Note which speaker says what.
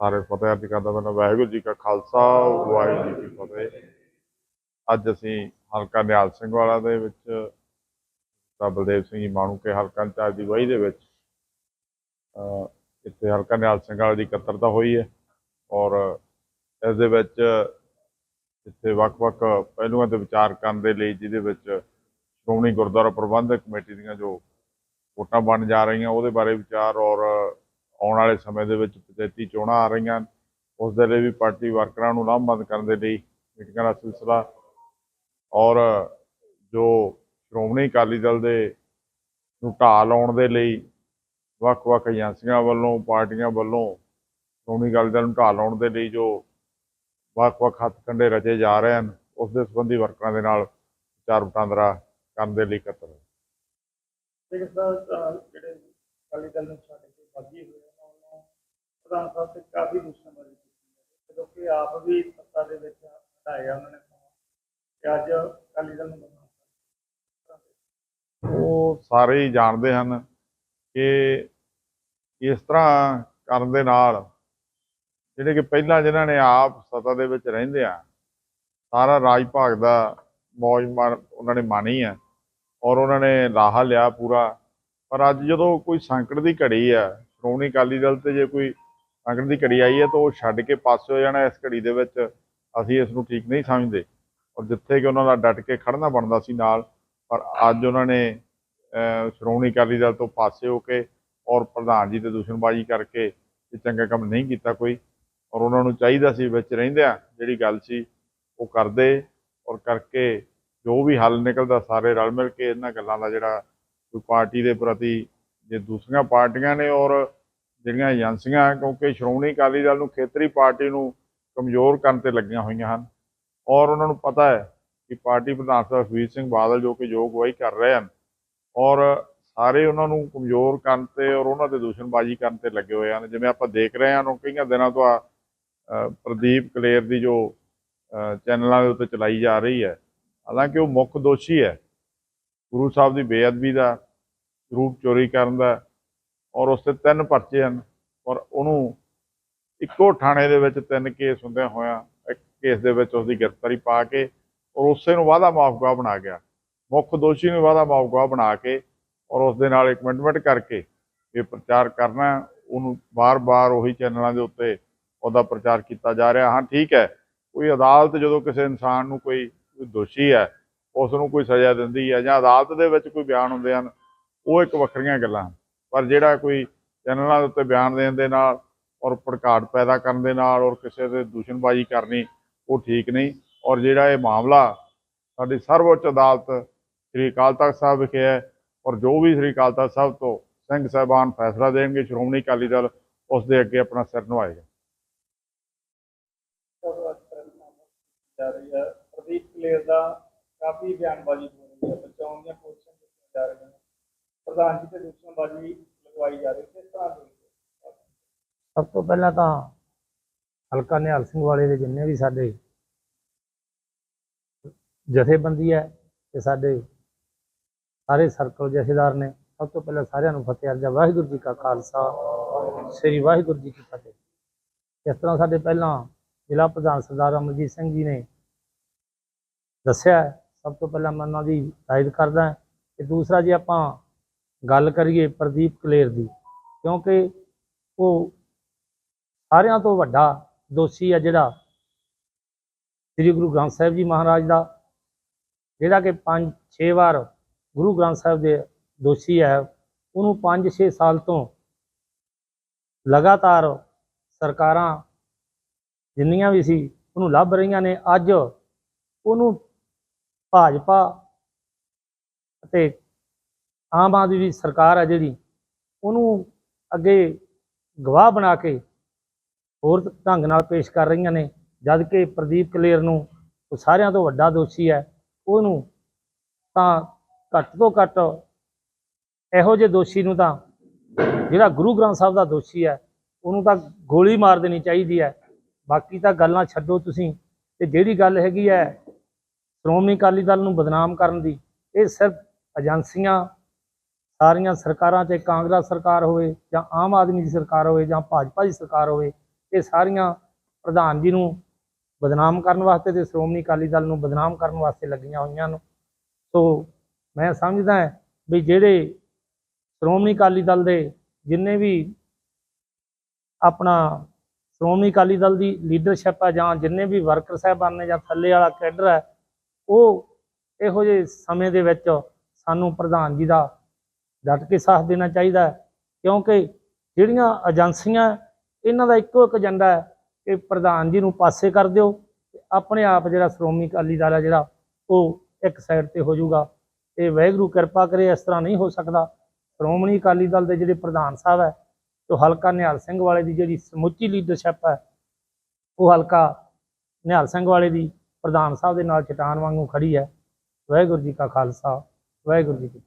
Speaker 1: ਸਾਰੇ ਫਤਿਹ ਅਰਜ਼ ਕਰਦਾ ਮੈਂ ਵਾਹਿਗੁਰੂ ਜੀ ਕਾ ਖਾਲਸਾ, ਵਾਹਿਗੁਰੂ ਜੀ ਕੀ ਫਤਿਹ। ਅੱਜ ਅਸੀਂ ਹਲਕਾ ਨਿਹਾਲ ਸਿੰਘ ਵਾਲਾ ਦੇ ਵਿੱਚ, ਤਾਂ ਬਲਦੇਵ ਸਿੰਘ ਜੀ ਮਾਣੂ ਕੇ ਹਲਕਾ ਇੰਚਾਰਜ ਦੀ ਵਾਹੀ ਦੇ ਵਿੱਚ, ਅਹ ਇੱਥੇ ਹਲਕਾ ਨਿਹਾਲ ਸਿੰਘ ਵਾਲਾ ਦੀ ਇਕੱਤਰਤਾ ਹੋਈ ਹੈ ਔਰ ਇਸ ਦੇ ਵਿੱਚ ਇੱਥੇ ਵੱਖ-ਵੱਖ ਪਹਿਲੂਆਂ ਤੇ ਵਿਚਾਰ ਕਰਨ ਦੇ ਲਈ ਜਿਹਦੇ ਵਿੱਚ ਸ਼੍ਰੋਮਣੀ ਗੁਰਦੁਆਰਾ ਪ੍ਰਬੰਧਕ ਕਮੇਟੀ ਦੀਆਂ ਜੋ ਵੋਟਾਂ ਬਣ ਜਾ ਰਹੀਆਂ, ਉਹਦੇ ਬਾਰੇ ਵਿਚਾਰ ਔਰ ਆਉਣ ਵਾਲੇ ਸਮੇਂ ਦੇ ਵਿੱਚ ਪੰਚਾਇਤੀ ਚੋਣਾਂ ਆ ਰਹੀਆਂ ਹਨ। ਉਸ ਦੇ ਲਈ ਵੀ ਪਾਰਟੀ ਵਰਕਰਾਂ ਨੂੰ ਲਾਮਬੰਦ ਕਰਨ ਦੇ ਲਈ ਮੀਟਿੰਗਾਂ ਦਾ ਸਿਲਸਿਲਾ ਔਰ ਜੋ ਸ਼੍ਰੋਮਣੀ ਅਕਾਲੀ ਦਲ ਦੇ ਨੂੰ ਢਾਹ ਲਾਉਣ ਦੇ ਲਈ ਵੱਖ-ਵੱਖ ਏਜੰਸੀਆਂ ਵੱਲੋਂ, ਪਾਰਟੀਆਂ ਵੱਲੋਂ ਸ਼੍ਰੋਮਣੀ ਅਕਾਲੀ ਦਲ ਨੂੰ ਢਾਹ ਲਾਉਣ ਦੇ ਲਈ ਜੋ ਵੱਖ-ਵੱਖ ਹੱਥ ਹੱਥਕੰਡੇ ਰਚੇ ਜਾ ਰਹੇ ਹਨ, ਉਸ ਦੇ ਸੰਬੰਧੀ ਵਰਕਰਾਂ ਦੇ ਨਾਲ ਵਿਚਾਰ ਵਟਾਂਦਰਾ ਕਰਨ ਦੇ ਲਈ ਇਕੱਤਰ ਹੋਏ।
Speaker 2: ਲੇਕਿਨ ਸਰ ਜਿਹੜੇ ਅਕਾਲੀ ਦਲ ਨੂੰ ਛੱਡ ਕੇ ਬਾਗੀ ਹੋਏ ਉਹਨਾਂ ਵੱਲੋਂ ਪ੍ਰਧਾਨ ਸਾਹਿਬ ਤੇ ਕਾਫੀ ਦੁਸ਼ਮਣੀ ਕੀਤੀ ਹੈ ਜਦੋਂ ਕਿ ਆਪ ਵੀ ਸੱਤਾ ਦੇ ਵਿੱਚ ਹਟਾਇਆ ਉਹਨਾਂ ਨੇ ਕਿ ਅੱਜ ਅਕਾਲੀ ਦਲ ਨੂੰ ਬਦਨਾਮ
Speaker 1: ਉਹ ਸਾਰੇ ਹੀ ਜਾਣਦੇ ਹਨ ਕਿ ਇਸ ਤਰ੍ਹਾਂ ਕਰਨ ਦੇ ਨਾਲ ਜਿਹੜੇ ਕਿ ਪਹਿਲਾਂ ਜਿਨ੍ਹਾਂ ਨੇ ਆਪ ਸੱਤਾ ਦੇ ਵਿੱਚ ਰਹਿੰਦੇ ਆ ਸਾਰਾ ਰਾਜ ਭਾਗ ਦਾ ਮੌਜ ਮਾਰ ਉਹਨਾਂ ਨੇ ਮਾਣੀ ਹੈ ਔਰ ਉਹਨਾਂ ਨੇ ਲਾਹਾ ਲਿਆ ਪੂਰਾ। ਪਰ ਅੱਜ ਜਦੋਂ ਕੋਈ ਸੰਕਟ ਦੀ ਘੜੀ ਆ, ਸ਼੍ਰੋਮਣੀ ਅਕਾਲੀ ਦਲ ਤੇ ਜੇ ਕੋਈ ਸੰਕਟ ਦੀ ਘੜੀ ਆਈ ਹੈ ਤਾਂ ਉਹ ਛੱਡ ਕੇ ਪਾਸੇ ਹੋ ਜਾਣਾ ਇਸ ਘੜੀ ਦੇ ਵਿੱਚ। ਅਸੀਂ ਇਸ ਨੂੰ ਠੀਕ ਨਹੀਂ ਸਮਝਦੇ। ਔਰ ਜਿੱਥੇ ਕਿ ਉਹਨਾਂ ਦਾ ਡਟ ਕੇ ਖੜਨਾ ਬਣਦਾ ਸੀ ਨਾਲ, ਪਰ ਅੱਜ ਉਹਨਾਂ ਨੇ ਸ਼੍ਰੋਮਣੀ ਅਕਾਲੀ ਦਲ ਤੋਂ ਪਾਸੇ ਹੋ ਕੇ ਔਰ ਪ੍ਰਧਾਨ ਜੀ ਤੇ ਦੁਸ਼ਮਣਬਾਜ਼ੀ ਕਰਕੇ ਇਹ ਚੰਗਾ ਕੰਮ ਨਹੀਂ ਕੀਤਾ ਕੋਈ। ਔਰ ਉਹਨਾਂ ਨੂੰ ਚਾਹੀਦਾ ਸੀ ਵਿੱਚ ਰਹਿੰਦਿਆਂ ਜਿਹੜੀ ਗੱਲ ਸੀ ਉਹ ਕਰਦੇ ਔਰ ਕਰਕੇ ਜੋ ਵੀ ਹੱਲ ਨਿਕਲਦਾ, ਸਾਰੇ ਰਲ ਮਿਲ ਕੇ ਇਹਨਾਂ ਗੱਲਾਂ ਦਾ ਜਿਹੜਾ ਕੋਈ ਪਾਰਟੀ ਦੇ ਪ੍ਰਤੀ ਜੇ ਦੂਸਰੀਆਂ ਪਾਰਟੀਆਂ ਨੇ ਔਰ ਜਿਹੜੀਆਂ ਏਜੰਸੀਆਂ, ਕਿਉਂਕਿ ਸ਼੍ਰੋਮਣੀ ਅਕਾਲੀ ਦਲ ਨੂੰ ਖੇਤਰੀ ਪਾਰਟੀ ਨੂੰ ਕਮਜ਼ੋਰ ਕਰਨ ਤੇ ਲੱਗੀਆਂ ਹੋਈਆਂ ਹਨ। ਔਰ ਉਹਨਾਂ ਨੂੰ ਪਤਾ ਹੈ ਕਿ ਪਾਰਟੀ ਪ੍ਰਧਾਨ ਸਾਹਿਬ ਸੁਖਬੀਰ ਸਿੰਘ ਬਾਦਲ ਜੋ ਕਿ ਯੋਗ ਅਗਵਾਈ ਕਰ ਰਹੇ ਹਨ, ਔਰ ਸਾਰੇ ਉਹਨਾਂ ਨੂੰ ਕਮਜ਼ੋਰ ਕਰਨ ਤੇ ਔਰ ਉਹਨਾਂ ਤੇ ਦੂਸ਼ਣਬਾਜ਼ੀ ਕਰਨ ਤੇ ਲੱਗੇ ਹੋਏ ਹਨ। ਜਿਵੇਂ ਆਪਾਂ ਦੇਖ ਰਹੇ ਹਾਂ, ਉਹ ਕਈਆਂ ਦਿਨਾਂ ਤੋਂ ਪ੍ਰਦੀਪ ਕਲੇਰ ਦੀ ਜੋ ਚੈਨਲਾਂ ਦੇ ਉੱਤੇ ਚਲਾਈ ਜਾ ਰਹੀ ਹੈ ਹਾਲਾਂਕਿ ਉਹ ਮੁੱਖ ਦੋਸ਼ੀ ਹੈ। ਗੁਰੂ ਸਾਹਿਬ ਦੀ ਬੇਅਦਬੀ ਦਾ ਰੂਪ ਚੋਰੀ ਕਰਨ ਦਾ ਔਰ ਉਸ ਤੇ ਤਿੰਨ ਪਰਚੇ ਹਨ ਔਰ ਉਹਨੂੰ ਇੱਕੋ ਥਾਣੇ ਦੇ ਵਿੱਚ ਤਿੰਨ ਕੇਸ ਹੁੰਦਿਆਂ ਹੋਇਆਂ, ਇੱਕ ਕੇਸ ਦੇ ਵਿੱਚ ਉਸ ਦੀ ਗ੍ਰਿਫਤਾਰੀ ਪਾ ਕੇ ਔਰ ਉਸੇ ਨੂੰ ਵਾਅਦਾ ਮਾਫਗਾ ਬਣਾ ਗਿਆ। ਮੁੱਖ ਦੋਸ਼ੀ ਨੂੰ ਵਾਅਦਾ ਮਾਫਗਾ ਬਣਾ ਕੇ ਔਰ ਉਸ ਦੇ ਨਾਲ ਇੱਕ ਕਮਿਟਮੈਂਟ ਕਰਕੇ ਇਹ ਪ੍ਰਚਾਰ ਕਰਨਾ ਉਹਨੂੰ ਬਾਰ-ਬਾਰ ਉਹੀ ਚੈਨਲਾਂ ਦੇ ਉੱਤੇ ਉਹਦਾ ਪ੍ਰਚਾਰ ਕੀਤਾ ਜਾ ਰਿਹਾ। ਹਾਂ, ਠੀਕ ਹੈ, ਕੋਈ ਅਦਾਲਤ ਜਦੋਂ ਕਿਸੇ ਇਨਸਾਨ ਨੂੰ ਕੋਈ ਦੋਸ਼ੀ ਹੈ ਉਸ ਨੂੰ ਕੋਈ ਸਜ਼ਾ ਦਿੰਦੀ ਹੈ ਜਾਂ ਅਦਾਲਤ ਦੇ ਵਿੱਚ ਕੋਈ ਬਿਆਨ ਹੁੰਦੇ ਹਨ, ਉਹ ਇੱਕ ਵੱਖਰੀਆਂ ਗੱਲਾਂ ਪਰ ਜਿਹੜਾ ਕੋਈ ਚੈਨਲਾਂ ਦੇ ਉੱਤੇ ਬਿਆਨ ਦੇਣ ਦੇ ਨਾਲ ਔਰ ਭੜਕਾਟ ਪੈਦਾ ਕਰਨ ਦੇ ਨਾਲ ਔਰ ਕਿਸੇ ਦੇ ਦੂਸ਼ਣਬਾਜ਼ੀ ਕਰਨੀ, ਉਹ ਠੀਕ ਨਹੀਂ। ਔਰ ਜਿਹੜਾ ਇਹ ਮਾਮਲਾ ਸਾਡੀ ਸਰਵਉੱਚ ਅਦਾਲਤ ਸ੍ਰੀ ਅਕਾਲ ਤਖਤ ਸਾਹਿਬ ਵਿਖੇ ਹੈ ਔਰ ਜੋ ਵੀ ਸ੍ਰੀ ਅਕਾਲ ਤਖਤ ਸਾਹਿਬ ਤੋਂ ਸਿੰਘ ਸਾਹਿਬਾਨ ਫੈਸਲਾ ਦੇਣਗੇ, ਸ਼੍ਰੋਮਣੀ ਅਕਾਲੀ ਦਲ ਉਸ ਦੇ ਅੱਗੇ ਆਪਣਾ ਸਿਰ ਨਵਾਏਗਾ
Speaker 2: ਸਰ ਅੱਜ ਦਾ ਕਾਫੀ ਬਿਆਨਬਾਜ਼ੀ ਹੋ ਰਹੀ ਹੈ, ਬਚਾਉਣ ਦੀਆਂ ਕੋਸ਼ਿਸ਼ਾਂ ਕੀਤੀਆਂ ਜਾ ਰਹੀਆਂ ਨੇ। ਪ੍ਰਧਾਨ ਜੀ ਤੇ ਦੁਸ਼ਮਣਬਾਜ਼ੀ ਲਗਵਾਈ ਜਾ ਰਹੀ ਹੈ, ਕਿਸ
Speaker 3: ਸਭ ਤੋਂ ਪਹਿਲਾਂ ਤਾਂ ਹਲਕਾ ਨਿਹਾਲ ਸਿੰਘ ਵਾਲੇ ਦੇ ਜਿੰਨੇ ਵੀ ਸਾਡੇ ਜਥੇਬੰਦੀ ਹੈ ਤੇ ਸਾਡੇ ਸਾਰੇ ਸਰਕਲ ਜਥੇਦਾਰ ਨੇ, ਸਭ ਤੋਂ ਪਹਿਲਾਂ ਸਾਰਿਆਂ ਨੂੰ ਫਤਿਹ ਅਰਜ਼ਾ, ਵਾਹਿਗੁਰੂ ਜੀ ਕਾ ਖਾਲਸਾ, ਸ੍ਰੀ ਵਾਹਿਗੁਰੂ ਜੀ ਕੀ ਫਤਿਹ। ਇਸ ਤਰ੍ਹਾਂ ਸਾਡੇ ਪਹਿਲਾਂ ਜ਼ਿਲ੍ਹਾ ਪ੍ਰਧਾਨ ਸਰਦਾਰ ਅਮਰਜੀਤ ਸਿੰਘ ਜੀ ਨੇ ਦੱਸਿਆ ਸਭ ਤੋਂ ਪਹਿਲਾਂ ਮੈਂ ਉਹਨਾਂ ਦੀ ਤਾਇਦ ਕਰਦਾ ਹਾਂ ਤੇ ਦੂਸਰਾ ਜੇ ਆਪਾਂ ਗੱਲ ਕਰੀਏ ਪ੍ਰਦੀਪ ਕਲੇਰ ਦੀ, ਕਿਉਂਕਿ ਉਹ ਸਾਰਿਆਂ ਤੋਂ ਵੱਡਾ ਦੋਸ਼ੀ ਹੈ ਜਿਹੜਾ ਸ੍ਰੀ ਗੁਰੂ ਗ੍ਰੰਥ ਸਾਹਿਬ ਜੀ ਮਹਾਰਾਜ ਦਾ, ਜਿਹੜਾ ਕਿ 5-6 ਵਾਰ ਗੁਰੂ ਗ੍ਰੰਥ ਸਾਹਿਬ ਦੇ ਦੋਸ਼ੀ ਹੈ, ਉਹਨੂੰ 5-6 ਸਾਲ ਤੋਂ ਲਗਾਤਾਰ ਸਰਕਾਰਾਂ ਜਿੰਨੀਆਂ ਵੀ ਸੀ ਉਹਨੂੰ ਲੱਭ ਰਹੀਆਂ ਨੇ, ਅੱਜ ਉਹਨੂੰ ਭਾਜਪਾ ਅਤੇ ਆਮ ਆਦਮੀ ਦੀ ਸਰਕਾਰ ਹੈ ਜਿਹੜੀ, ਉਹਨੂੰ ਅੱਗੇ ਗਵਾਹ ਬਣਾ ਕੇ ਹੋਰ ਢੰਗ ਨਾਲ ਪੇਸ਼ ਕਰ ਰਹੀਆਂ ਨੇ, ਜਦ ਕਿ ਪ੍ਰਦੀਪ ਕਲੇਰ ਨੂੰ ਉਹ ਸਾਰਿਆਂ ਤੋਂ ਵੱਡਾ ਦੋਸ਼ੀ ਹੈ, ਉਹਨੂੰ ਤਾਂ ਘੱਟ ਤੋਂ ਘੱਟ ਇਹੋ ਜਿਹੇ ਦੋਸ਼ੀ ਨੂੰ ਤਾਂ ਜਿਹੜਾ ਗੁਰੂ ਗ੍ਰੰਥ ਸਾਹਿਬ ਦਾ ਦੋਸ਼ੀ ਹੈ, ਉਹਨੂੰ ਤਾਂ ਗੋਲੀ ਮਾਰ ਦੇਣੀ ਚਾਹੀਦੀ ਹੈ। ਬਾਕੀ ਤਾਂ ਗੱਲਾਂ ਛੱਡੋ ਤੁਸੀਂ, ਤੇ ਜਿਹੜੀ ਗੱਲ ਹੈਗੀ ਹੈ ਸ਼੍ਰੋਮਣੀ ਅਕਾਲੀ ਦਲ ਨੂੰ ਬਦਨਾਮ ਕਰਨ ਦੀ, ਇਹ ਸਿਰਫ ਏਜੰਸੀਆਂ, ਸਾਰੀਆਂ ਸਰਕਾਰਾਂ ਤੇ ਕਾਂਗਰਸ ਸਰਕਾਰ ਹੋਵੇ ਜਾਂ ਆਮ ਆਦਮੀ ਦੀ ਸਰਕਾਰ ਹੋਵੇ ਜਾਂ ਭਾਜਪਾ ਦੀ ਸਰਕਾਰ ਹੋਵੇ, ਇਹ ਸਾਰੀਆਂ ਪ੍ਰਧਾਨ ਜੀ ਨੂੰ ਬਦਨਾਮ ਕਰਨ ਵਾਸਤੇ ਤੇ ਸ਼੍ਰੋਮਣੀ ਅਕਾਲੀ ਦਲ ਨੂੰ ਬਦਨਾਮ ਕਰਨ ਵਾਸਤੇ ਲੱਗੀਆਂ ਹੋਈਆਂ ਨੇ ਸੋ ਮੈਂ ਸਮਝਦਾ ਵੀ ਜਿਹੜੇ ਸ਼੍ਰੋਮਣੀ ਅਕਾਲੀ ਦਲ ਦੇ ਜਿੰਨੇ ਵੀ ਆਪਣਾ ਸ਼੍ਰੋਮਣੀ ਅਕਾਲੀ ਦਲ ਦੀ ਲੀਡਰਸ਼ਿਪ ਹੈ ਜਾਂ ਜਿੰਨੇ ਵੀ ਵਰਕਰ ਸਾਹਿਬਾਨ ਨੇ ਜਾਂ ਥੱਲੇ ਵਾਲਾ ਕੈਡਰ ਹੈ ਉਹ ਇਹੋ ਜਿਹੇ ਸਮੇਂ ਦੇ ਵਿੱਚ ਸਾਨੂੰ ਪ੍ਰਧਾਨ ਜੀ ਦਾ ਡਟ ਕੇ ਸਾਥ ਦੇਣਾ ਚਾਹੀਦਾ ਹੈ, ਕਿਉਂਕਿ ਜਿਹੜੀਆਂ ਏਜੰਸੀਆਂ, ਇਹਨਾਂ ਦਾ ਇੱਕੋ ਇੱਕ ਏਜੰਡਾ ਹੈ ਕਿ ਪ੍ਰਧਾਨ ਜੀ ਨੂੰ ਪਾਸੇ ਕਰ ਦਿਓ ਤੇ ਆਪਣੇ ਆਪ ਜਿਹੜਾ ਸ਼੍ਰੋਮਣੀ ਅਕਾਲੀ ਦਲ ਹੈ ਜਿਹੜਾ, ਉਹ ਇੱਕ ਸਾਈਡ ਤੇ ਹੋ ਜਾਊਗਾ। ਤੇ ਵਾਹਿਗੁਰੂ ਕਿਰਪਾ ਕਰੇ, ਇਸ ਤਰ੍ਹਾਂ ਨਹੀਂ ਹੋ ਸਕਦਾ। ਸ਼੍ਰੋਮਣੀ ਅਕਾਲੀ ਦਲ ਦੇ ਜਿਹੜੇ ਪ੍ਰਧਾਨ ਸਾਹਿਬ ਹੈ ਉਹ ਹਲਕਾ ਨਿਹਾਲ ਸਿੰਘ ਵਾਲੇ ਦੀ ਜਿਹੜੀ ਸਮੁੱਚੀ ਲੀਡਰਸ਼ਿਪ ਹੈ, ਉਹ ਹਲਕਾ ਨਿਹਾਲ ਸਿੰਘ ਵਾਲੇ ਦੀ ਪ੍ਰਧਾਨ ਸਾਹਿਬ ਦੇ ਨਾਲ ਚਟਾਨ ਵਾਂਗੂ ਖੜੀ ਹੈ। ਵਾਹਿਗੁਰੂ ਜੀ ਕਾ ਖਾਲਸਾ, ਵਾਹਿਗੁਰੂ ਜੀ ਕੀ